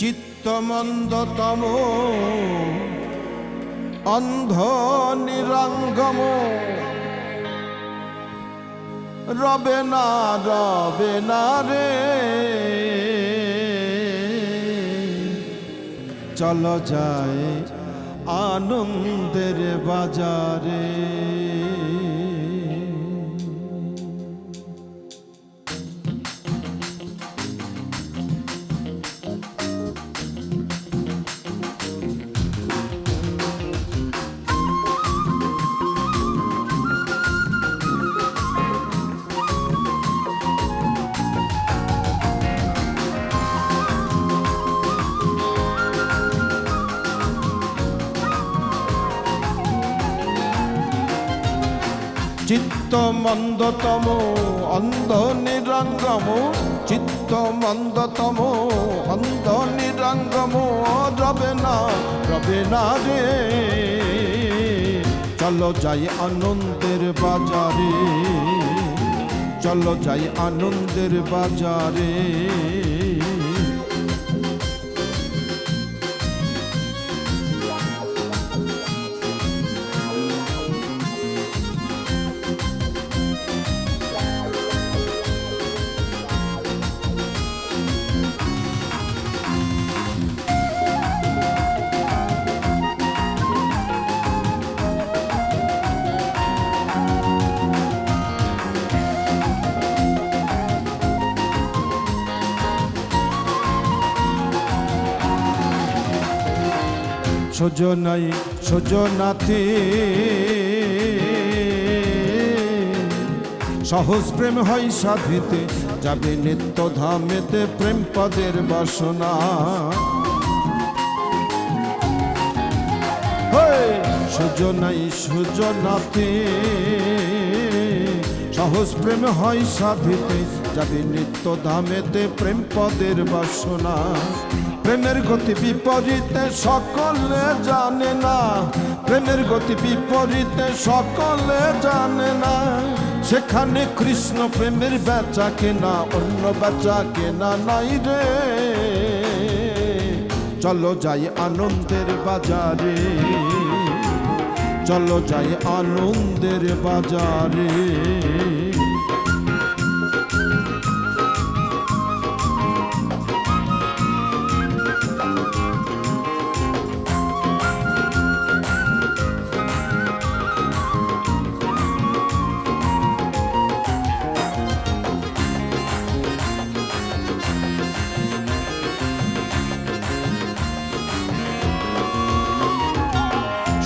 চিত্তমন্দতম অন্ধ নিরঙ্গম রবে না রবে না রে। চলো যায় আনন্দের বাজারে। চিত্ত মন্দতম অন্ধ নিরঙ্গম চিত্ত মন্দতম অন্ধ নিরঙ্গম রবে না রবে না রে। চলো যাই আনন্দের বাজারে, চলো যাই আনন্দের বাজারে। সজনাই সজনাতে সহজ প্রেম হয় সাধিতে, যাবে নিত্য ধামেতে প্রেম পদের বাসনা! সজনাই সজনাতে সহজ প্রেম হয় সাধিতে, যাবে নিত্য ধামেতে প্রেম পদের বাসনা। প্রেমের গতি বিপরীতে সকলে জানে না। প্রেমের গতি বিপরীতে সকলে জানে না। সেখানে কৃষ্ণ প্রেমের বেচা কেনা, অন্য বেচা কেনা নাই রে। চলো যাই আনন্দের বাজারে। চলো যাই আনন্দের বাজারে।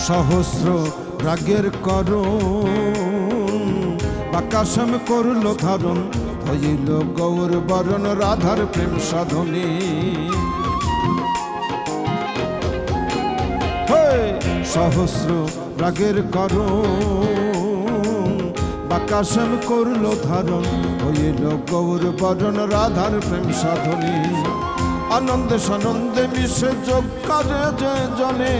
সহস্র রাগের করুণ বাকাশম করল ধারণ হইল গৌর বরণ, রাধার প্রেম সাধনী! সহস্র রাগের করুণ, বাকাশম করল ধারণ হইল গৌর বরণ, রাধার প্রেম সাধনী আনন্দে সানন্দে মিশে যোগ করে যে জনে।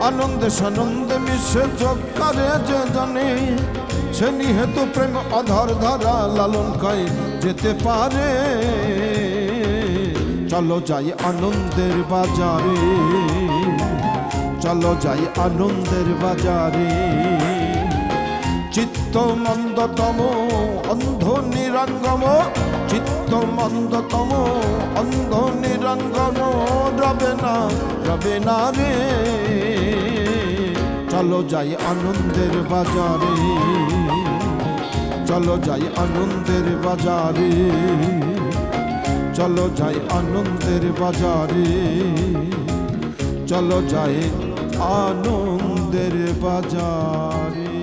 আনন্দে সানন্দে মিশে যোগ করে যে জনে। সে নিহেতু প্রেম অধর ধরা লালন কয় যেতে পারে। চলো যাই আনন্দের বাজারে। চলো যাই আনন্দের বাজারে। চিত্ত মন্দতম অন্ধ নিরঙ্গম চিত্ত মন্দতম অন্ধ নিরঙ্গম রবে না রবে না রে চলো যাই আনন্দের বাজারে চলো যাই আনন্দের বাজারে চলো যাই আনন্দের বাজারে চলো যাই আনন্দের বাজারে